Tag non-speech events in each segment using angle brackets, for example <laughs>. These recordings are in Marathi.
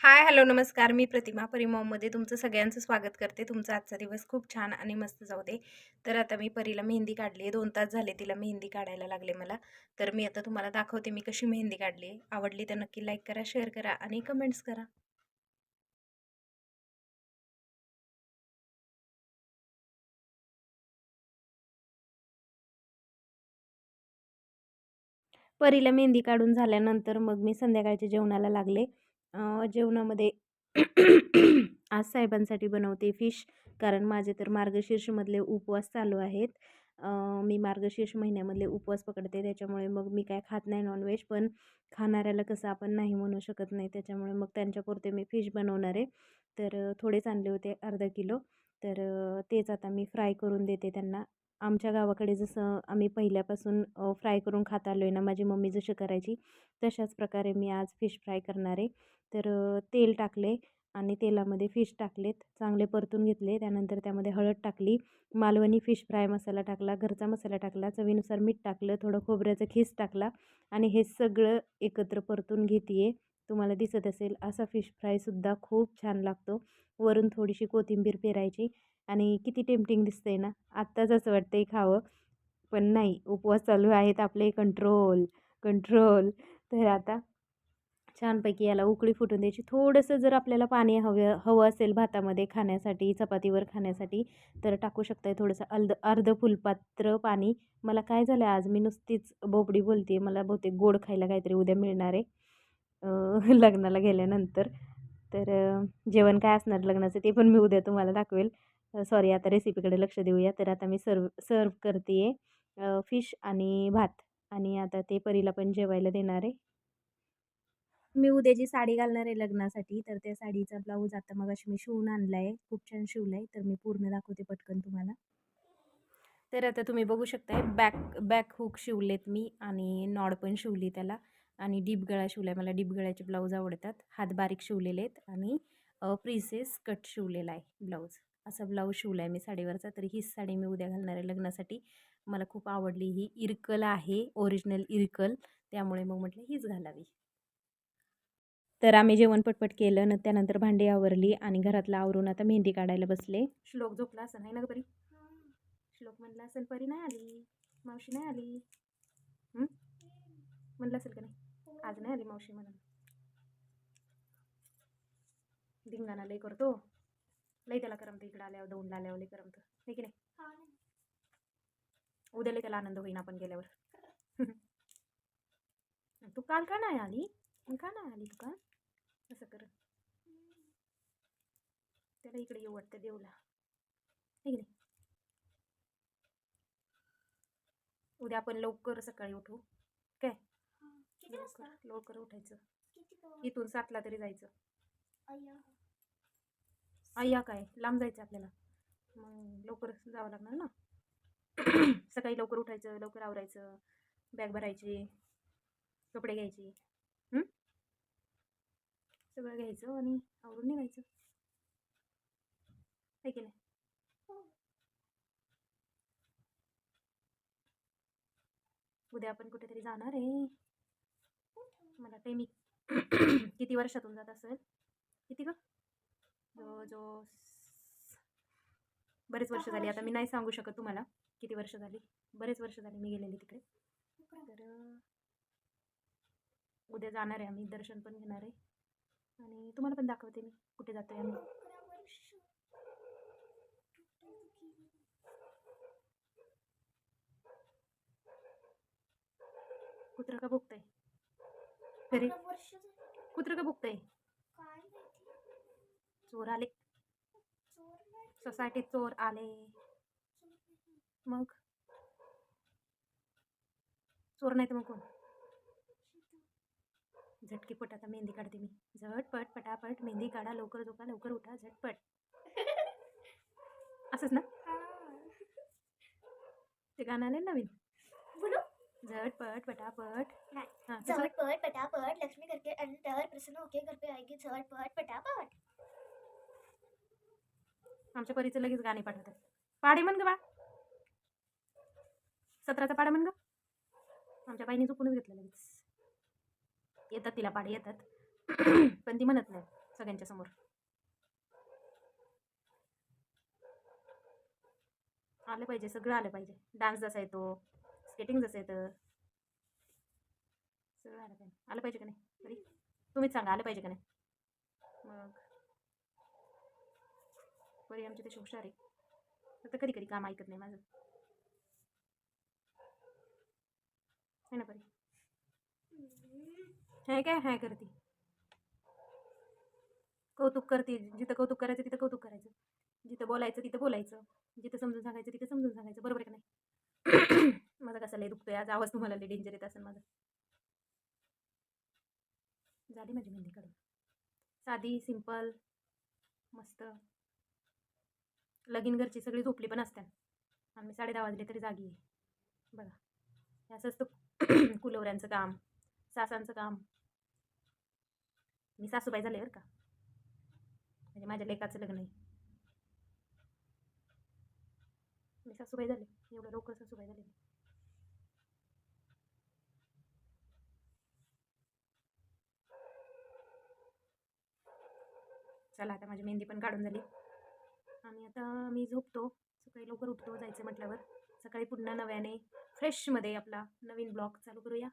हाय हॅलो नमस्कार. मी प्रतिमा परिमॉममध्ये तुमचं सगळ्यांचं स्वागत करते. तुमचा आजचा दिवस खूप छान आणि मस्त जाऊ दे. तर आता मी परीला मेहंदी काढली आहे. दोन तास झाले तिला मेहंदी काढायला लागले मला. तर मी आता तुम्हाला दाखवते मी कशी मेहंदी काढली आवडली तर नक्की लाईक करा शेअर करा आणि कमेंट्स करा. परीला मेहंदी काढून झाल्यानंतर मग मी संध्याकाळच्या जेवणाला लागले. जेवणामध्ये आज साहेबांसाठी बनवते फिश कारण माझे तर मार्गशीर्षमधले उपवास चालू आहेत. मी मार्गशीर्ष महिन्यामधले उपवास पकडते त्याच्यामुळे मग मी काय खात नाही नॉनव्हेज पण खाणाऱ्याला कसं आपण नाही म्हणू शकत नाही त्याच्यामुळे मग त्यांच्यापुरते मी फिश बनवणार आहे. तर थोडेच आणले होते अर्धा किलो. तर तेच आता मी फ्राय करून देते त्यांना. आमच्या गावाकडे जसं आम्ही पहिल्यापासून फ्राय करून खात आलो आहे ना माझी मम्मी जशी करायची तशाच प्रकारे मी आज फिश फ्राय करणार आहे. तर तेल टाकले आणि तेलामध्ये फिश टाकलेत चांगले परतून घेतले त्यानंतर त्यामध्ये हळद टाकली मालवणी फिश फ्राय मसाला टाकला घरचा मसाला टाकला चवीनुसार मीठ टाकलं थोडं खोबऱ्याचं खीस टाकला आणि हे सगळं एकत्र परतून घेते तुम्हाला दिसत असेल असा फिश फ्रायसुद्धा खूप छान लागतो. वरून थोडीशी कोथिंबीर पेरायची आणि किती टेम्पटिंग दिसतंय ना आत्ताच असं वाटतंय खावं. पण नाही उपवास चालू आहेत आपले कंट्रोल कंट्रोल तर आता छानपैकी याला उकळी फुटून द्यायची. थोडंसं जर आपल्याला पाणी हवं हवं असेल भातामध्ये खाण्यासाठी चपातीवर खाण्यासाठी तर टाकू शकताय थोडंसं अर्ध अर्ध फुलपात्र पाणी. मला काय झालं आज? मी नुसतीच बोबडी बोलते मला बहुतेक गोड खायला काहीतरी उद्या मिळणार आहे. <laughs> लग्नाला गेल्यानंतर. तर जेवण काय असणार लग्नाचं ते पण मी उद्या तुम्हाला दाखवेल. सॉरी आता रेसिपीकडे लक्ष देऊया. तर आता मी सर्व सर्व करते आहे फिश आणि भात. आणि आता ते परीला पण जेवायला देणार आहे. मी उद्या जी साडी घालणार आहे लग्नासाठी तर त्या साडीचा ब्लाऊज आता मग अशी मी शिवून आणला आहे खूप छान शिवला आहे तर मी पूर्ण दाखवते पटकन तुम्हाला. तर आता तुम्ही बघू शकताय बॅक बॅक हुक शिवलेत मी आणि नॉड पण शिवली त्याला. आणि डीप गळा शिवला आहे मला डीप गळ्याचे ब्लाऊज आवडतात. हात बारीक शिवलेले आहेत आणि प्रिसेस कट शिवलेला आहे ब्लाऊज. असा ब्लाऊज शिवला आहे मी साडीवरचा. तरी हीच साडी मी उद्या घालणार आहे लग्नासाठी. मला खूप आवडली ही इरकल आहे ओरिजिनल इरकल. त्यामुळे मग म्हटलं हीच घालावी. तर आम्ही जेवण पटपट केलं न त्यानंतर भांडी आवरली आणि घरातला आवरून आता मेहंदी काढायला बसले. श्लोक झोपला असं नाही ना परी? श्लोक म्हणला असेल परी नाही आली. मावशी नाही आली. म्हणलं असेल का नाही? आज नाही आली मावशी म्हणून. धिंगाणा लई करतो. लई त्याला करमतं इकडं आल्यावर दोन आल्यावर लई करमतं. हे की नाही? उद्या लई त्याला आनंद होईन आपण गेल्यावर. <laughs> तू काल का नाही आली? का नाही आली तू का असं कर. त्याला इकडे येऊ वाटतं देऊला नाही नाही? उद्या आपण लवकर सकाळी उठू. काय? लवकर. लवकर उठायचं. इथून सातला तरी जायचं. अय्या. काय? लांब जायचं आपल्याला. मग लवकर जावं लागणार ना? <clears throat> सकाळी लवकर उठायचं लवकर आवरायचं बॅग भरायची कपडे घ्यायची. सगळं घ्यायचं आणि आवरून निघायचं. आहे की नाही? उद्या आपण कुठेतरी जाणार आहे. मला ते मी किती वर्षातून जात असेल? किती ग? जो जो बरेच वर्ष झाली. आता मी नाही सांगू शकत तुम्हाला किती वर्ष झाली. बरेच वर्ष झाली मी गेलेली तिकडे. तर उद्या जाणार आहे आम्ही. दर्शन पण घेणार आहे. आणि तुम्हाला पण दाखवते मी कुठे जातो आहे आम्ही. कुत्र का भुकतंय तरी. कुत्र का भुकतंय? चोर आले. सोसायटीत चोर आले. मग? चोर नाही तर मग कोण? झटकीपट आता मेहंदी काढते मी. झटपट पटापट मेहंदी काढा लवकर झोपा लवकर उठा झटपट. <laughs> असंच ना? ते गाणं आलं नवीन? झटपट पटापट. हां झटपट पटापट. लक्ष्मी करके अंतर. प्रसन्न होके घर पे आएगी झटपट पटापट. आमच्या परीचं लगेच गाणे पाठवतात. पाडे म्हण ग बा. सतराचा पाडा म्हण ग. आमच्या बाईने चुकूनच घेतलं लगेच. येतात तिला पाडे येतात. <clears throat> पण ती म्हणत नाही सगळ्यांच्या समोर. आलं पाहिजे सगळं आलं पाहिजे. डान्स जसा येतो. स्केटिंग जसं येतं. सगळं आलं पाहिजे. आलं पाहिजे का नाही? तरी. तुम्हीच सांगा आलं पाहिजे का नाही? मग. बरी आमची तशी हुशार आहे फक्त कधी कधी काम ऐकत नाही माझं. है ना बरी हाय काय? हाय करते. कौतुक करते. जिथं कौतुक करायचं तिथं कौतुक करायचं. जिथं बोलायचं तिथं बोलायचं. जिथं समजून सांगायचं तिथं समजून सांगायचं बरोबर आहे का नाही माझा कसा आज आवाज तुम्हाला लय डेंजर येत असेल माझा. झाली माझी मेहंदी काढून. साधी सिंपल मस्त. लगीन घरची सगळी झोपली पण असतात आम्ही साडे दहा वाजले तरी जागी आहे. बघा. हे असं असतं <clears throat> कुलवऱ्यांचं काम सासांचं काम. मी सासूबाई झाले बरं का. म्हणजे माझ्या लेकाचं लग्न आहे. मी सासूबाई झाले. एवढं लवकर सासूबाई झाले मी. चला आता माझी मेहंदी पण काढून झाली. आणि आता मी झोपतो. सकाळी लवकर उठतो जायचं म्हटल्यावर. सकाळी पुन्हा नव्याने फ्रेशमध्ये आपला नवीन ब्लॉग चालू करूया.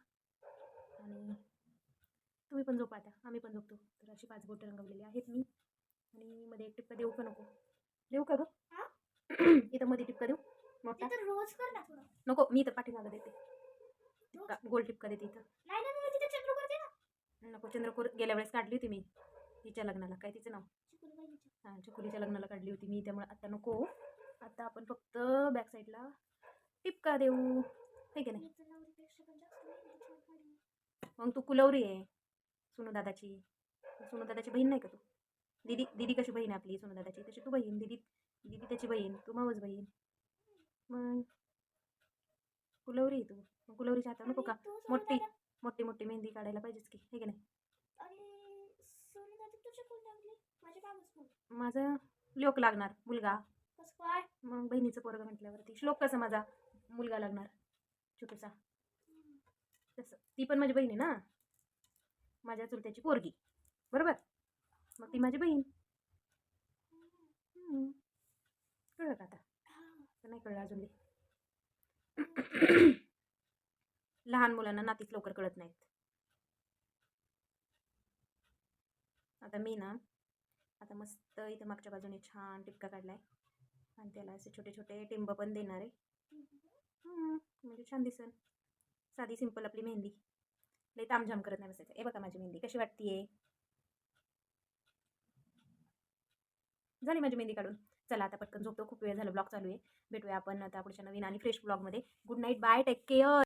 आणि तुम्ही पण झोपा आता. आम्ही पण झोपतो. तर अशी पाच बोटं रंगवलेली आहेत मी. आणि मध्ये एक टिपका देऊ का नको? देऊ का हा? गं <clears throat> इथं मध्ये टिपका देऊ. मोठा. रोज कर ना नको मी तर पाठीमागं देते. टिपका गोल टिपका देते इथं. नको चंद्रपूर गेल्या वेळेस काढली होती मी. तिच्या लग्नाला. काय तिचं नाव. हां चकुलीच्या लग्नाला काढली होती मी त्यामुळे आता नको. आता आपण फक्त बॅक साईडला टिपका देऊ. हे की नाही? मग तू कुलवरी आहे सोनू दादाची. बहीण नाही का तू? दीदी दीदी कशी बहीण आहे आपली सोनूदादाची तशी तू बहीण दीदी दीदी त्याची बहीण तू मावस बहीण. मग कुलवरी आहे तू. मग कुलवरीच्या हातात नको का? मोठी मोठी मोठी मेहंदी काढायला पाहिजेच की हे की नाही आणि सोनू दादा तुझ्या कोण लागली माझे लोक लागणार मुलगा. कसं काय? मग बहिणीचं पोरगं म्हटल्यावरती. श्लोक कसा माझा? मुलगा लागणार. छोटूसा तसं. ती पण माझी बहीण आहे ना? माझ्या चुलत्याची पोरगी. बरोबर? मग ती माझी बहीण. कळलं का आता? नाही कळलं अजून. <coughs> लहान मुलांना नातीच लवकर कळत नाहीत. आता मी ना आता मस्त इथं मागच्या बाजूने छान टिपका काढलाय. आणि त्याला असे छोटे छोटे टिंब पण देणार आहे. म्हणजे छान दिसन. साधी सिंपल आपली मेहंदी. लई तामझाम करत नाही बसायचं. हे बघा माझी मेहंदी कशी वाटतीये? झाली माझी मेहंदी काढून. चला आता पटकन झोपतो. खूप वेळ झाला ब्लॉग चालू आहे. भेटूया आपण आता पुढच्या नवीन आणि फ्रेश ब्लॉगमध्ये good night bye take care